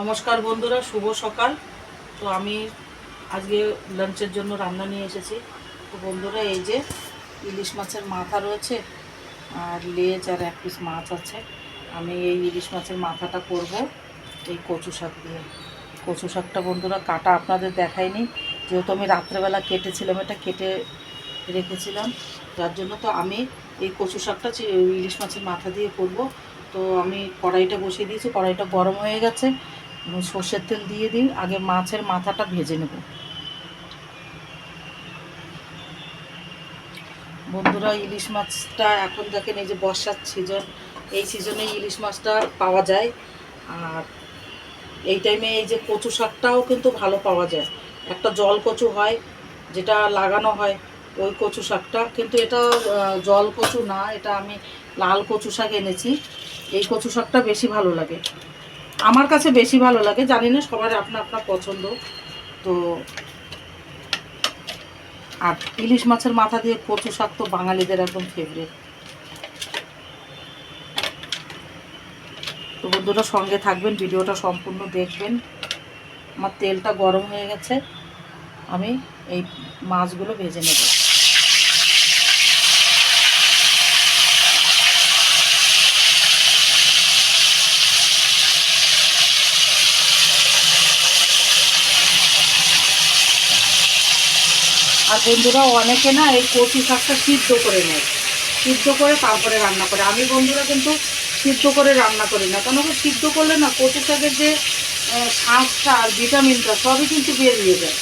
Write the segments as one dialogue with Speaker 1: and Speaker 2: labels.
Speaker 1: নমস্কার বন্ধুরা, শুভ সকাল। তো আমি আজকে লাঞ্চের জন্য রান্না নিয়ে এসেছি। তো বন্ধুরা, এই যে ইলিশ মাছের মাথা রয়েছে আর লেজ আর এক পিস মাছ আছে। আমি এই ইলিশ মাছের মাথাটা করব এই কচু শাক দিয়ে। কচু শাকটা বন্ধুরা কাটা আপনাদের দেখায়নি যেহেতু আমি রাত্রেবেলা কেটেছিলাম, এটা কেটে রেখেছিলাম। যার জন্য তো আমি এই কচু শাকটা ইলিশ মাছের মাথা দিয়ে করব। তো আমি কড়াইটা বসিয়ে দিয়েছি, কড়াইটা গরম হয়ে গেছে। সর্ষের তেল দিয়ে দিন, আগে মাছের মাথাটা ভেজে নেব। বন্ধুরা, ইলিশ মাছটা এখন দেখেন এই যে বর্ষার সিজন এই সিজনে ইলিশ মাছটা পাওয়া যায়। আর এই টাইমে এই যে কচু শাকটাও কিন্তু ভালো পাওয়া যায়। একটা জল কচু হয়, যেটা লাগানো হয়, ওই কচু শাকটা। কিন্তু এটা জল কচু না, এটা আমি লাল কচু শাক এনেছি। এই কচু শাকটা বেশি ভালো লাগে। আমার কাছে বেশি ভালো লাগে। জানি না সবার আপনার আপনার পছন্দ। তো আর ইলিশ মাছের মাথা দিয়ে কচু শাক তো বাঙালিদের একদম ফেভারিট তো বন্ধুরা সঙ্গে থাকবেন, ভিডিওটা সম্পূর্ণ দেখবেন। আমার তেলটা গরম হয়ে গেছে। আমি এই মাছগুলো ভেজে নেব। আর বন্ধুরা অনেকে না এই কচি শাকটা সিদ্ধ করে নেয়। সিদ্ধ করে তারপরে রান্না করে। আমি বন্ধুরা কিন্তু সিদ্ধ করে রান্না করি না। কেন সিদ্ধ করলে না কচু শাকের যে শাঁসটা আর ভিটামিনটা সবই কিন্তু বেরিয়ে যায়।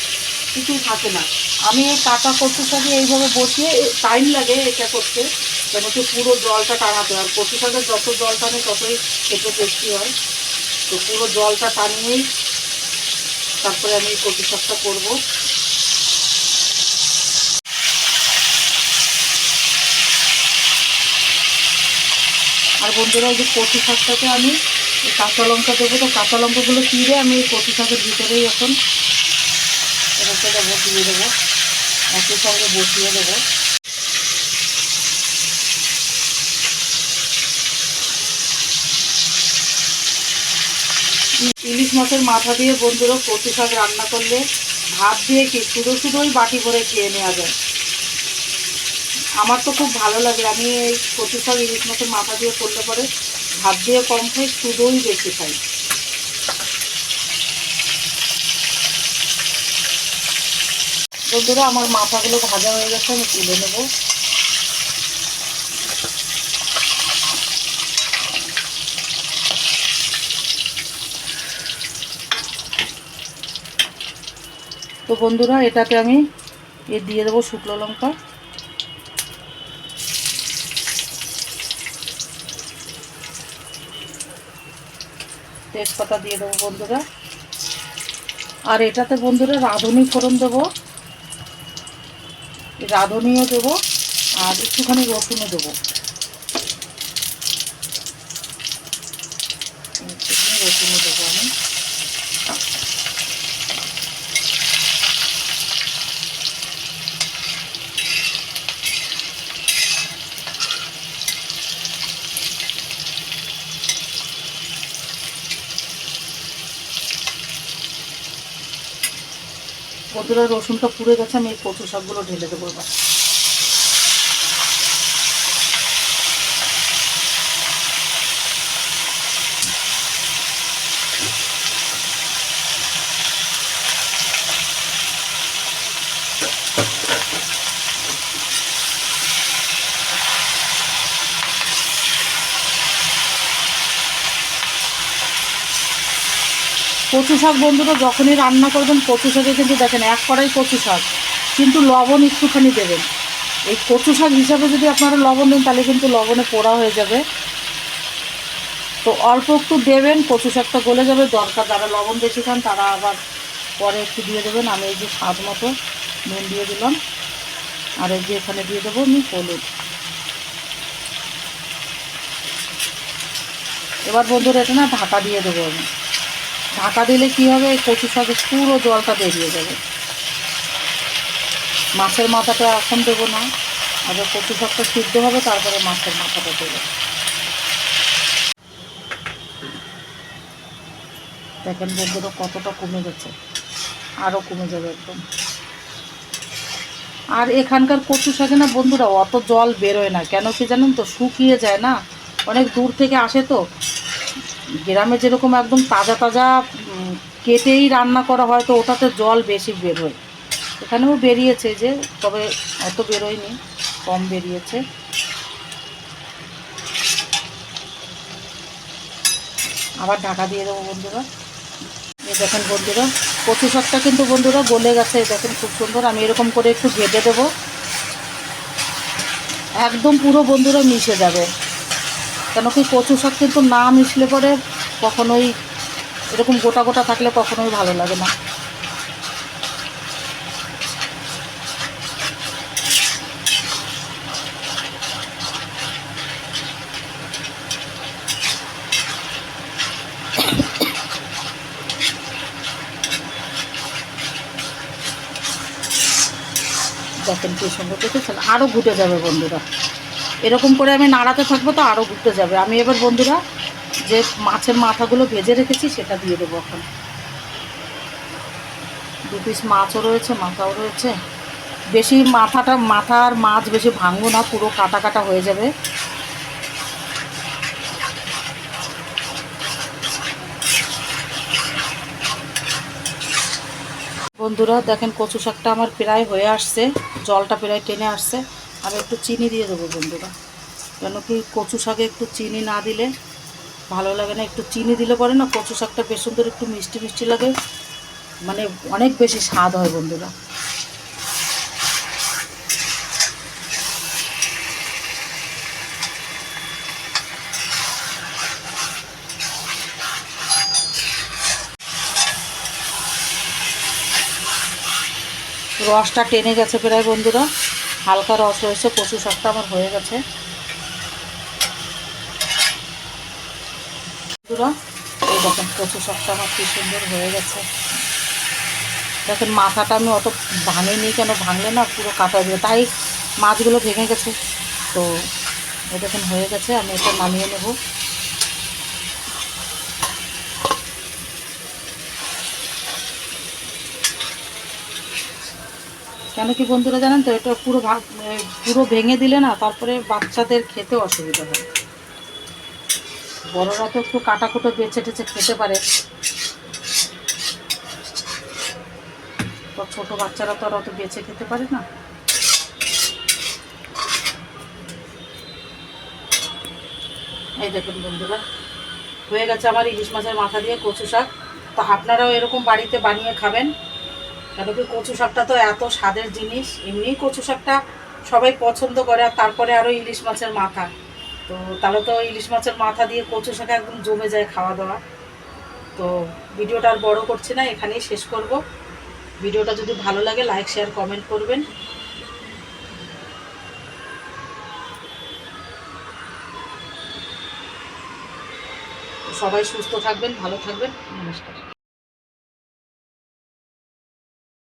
Speaker 1: কিছুই থাকে না। আমি এই কাঁচা কচু শাকে এইভাবে বসিয়ে টাইম লাগে এটা করতে। কেন কি পুরো জলটা টানাতে আর কচু শাকের যত জল টানে, ততই খেতে টেস্টি হয়। তো পুরো জলটা টানিয়েই তারপরে আমি কচু শাকটা করব। আর বন্ধুরা যে কচু শাকটাকে আমি কাঁচা লঙ্কা দেবো। তো কাঁচা লঙ্কাগুলো চিড়ে আমি এই কচু শাকের ভিতরেই এখন দেবো দিয়ে দেবো। একই সঙ্গে বসিয়ে দেবো। ইলিশ মাছের মাথা দিয়ে বন্ধুরা কচু শাক রান্না করলে ভাত দিয়ে কি শুধু শুধুই বাটি ভরে খেয়ে নেওয়া যায়। আমার তো খুব ভালো লাগে। আমি এই কচু শাক ইলিশ মাছের মাথা দিয়ে করলে পরে ভাত দিয়ে কম খাই, শুধুই বেশি খাই। বন্ধুরা, আমার মাথাগুলো ভাজা হয়ে গেছে, আমি তুলে নেব। তো বন্ধুরা, এটাকে আমি এ দিয়ে দেবো শুকনো লঙ্কা। তেজপাতা দিয়ে দেবো বন্ধুরা। আর এটাতে বন্ধুরা রাঁধুনি ফোড়ন দেবো। রাঁধুনিও দেবো আর একটুখানি রসুনও দেবো। রসুনও দেবো। বন্ধুরা রসুনটা পুড়ে গেছে আমি এই কচু শাকগুলো ঢেলে দেবো এবার। কচু শাক বন্ধুরা, যখনই রান্না করবেন কচু শাকে কিন্তু দেখেন এক কড়াই কচু শাক, কিন্তু লবণ একটুখানি দেবেন। এই কচু শাক হিসাবে যদি আপনারা লবণ দেন, তাহলে কিন্তু লবণে পোড়া হয়ে যাবে। তো অল্প একটু দেবেন, কচু শাকটা গলে যাবে, দরকার যারা লবণ বেশি খান, তারা আবার পরে একটু দিয়ে দেবেন। আমি এই যে স্বাদ মতো নুন দিয়ে দিলাম। আর এই যে এখানে দিয়ে দেবো আমি হলুদ। এবার বন্ধুরা এটা না ঢাকা দিয়ে দেবো আমি। ঢাকা দিলে কি হবে? কচু শাকের পুরো জলটা বেরিয়ে যাবে। মাছের মাথাটা এখন দেবো না। আগে কচু শাকটা সিদ্ধ হবে, তারপরে মাছের মাথাটা দেবো। দেখেন বন্ধুরা, কতটা কমে গেছে। আরও কমে যাবে একদম। আর এখানকার কচু শাকে না বন্ধুরা, অত জল বেরোয় না। কেন কি জানেন তো? শুকিয়ে যায় না। অনেক দূর থেকে আসে তো। গ্রামে যেরকম একদম তাজা তাজা কেটেই রান্না করা হয়, তো ওটাতে জল বেশি বেরোয় এখানেও বেরিয়েছে যে, তবে অত বেরোয়নি, কম বেরিয়েছে। আবার ঢাকা দিয়ে দেবো বন্ধুরা। এই দেখেন বন্ধুরা, কচু শাকটা কিন্তু বন্ধুরা গলে গেছে দেখেন খুব সুন্দর। আমি এরকম করে একটু ভেজে দেবো। একদম পুরো বন্ধুরা মিশে যাবে। কেন কি কচু শাক কিন্তু না মিশলে পরে কখনোই এরকম গোটা গোটা থাকলে কখনোই ভালো লাগে না। দেখেন কি সুন্দর দেখেছেন? আরও ঘুটে যাবে বন্ধুরা। এরকম করে আমি নাড়াতে থাকব তো আরও ঘুরতে যাবে। আমি এবার বন্ধুরা যে মাছের মাথাগুলো ভেজে রেখেছি সেটা দিয়ে দেবো এখন। দু পিস মাছও রয়েছে, মাথাও রয়েছে। বেশি মাথাটা, মাথা আর মাছ বেশি ভাঙবো না, পুরো কাটা কাটা হয়ে যাবে। বন্ধুরা দেখেন কচু শাকটা আমার প্রায় হয়ে আসছে, জলটা প্রায় টেনে আসছে। আমি একটু চিনি দিয়ে দেবো বন্ধুরা। কেন কি কচু শাকে একটু চিনি না দিলে ভালো লাগে না। একটু চিনি দিলে পরে না কচু শাকটা বেশ সুন্দর একটু মিষ্টি মিষ্টি লাগে। মানে অনেক বেশি স্বাদ হয় বন্ধুরা। রসটা টেনে গেছে প্রায় বন্ধুরা। হালকা রস রয়েছে, কচু শাকটা আমার হয়ে গেছে। দেখেন কচু শাকটা আমার কি সুন্দর হয়ে গেছে। দেখেন মাথাটা আমি অত ভাঙিনি, কেন ভাঙলে না পুরো কাটা দিয়ে তাই মাছগুলো ভেঙে গেছে। তো দেখেন হয়ে গেছে, আমি এটা নামিয়ে নেব। কেন কি বন্ধুরা জানেন তো, এটা পুরো ভাগ পুরো ভেঙে দিলে না তারপরে বাচ্চাদের খেতে অসুবিধা হয়। বড়রা তো একটু কাটাকুটো বেছে টেছে খেতে পারে। তো ছোটো বাচ্চারা তো আর অত বেছে খেতে পারে না। এই দেখুন বন্ধুরা, হয়ে গেছে আমার ইলিশ মাছের মাথা দিয়ে কচু শাক। তো আপনারাও এরকম বাড়িতে বানিয়ে খাবেন। কেন কি কচু শাকটা তো এত স্বাদের জিনিস, এমনিই কচু শাকটা সবাই পছন্দ করে আর তারপরে আরও ইলিশ মাছের মাথা। তো তাহলে তো ইলিশ মাছের মাথা দিয়ে কচু শাক একদম জমে যায় খাওয়া দাওয়া। তো ভিডিওটা আর বড়ো করছি না, এখানেই শেষ করব। ভিডিওটা যদি ভালো লাগে, লাইক, শেয়ার, কমেন্ট করবেন। সবাই সুস্থ থাকবেন, ভালো থাকবেন। নমস্কার।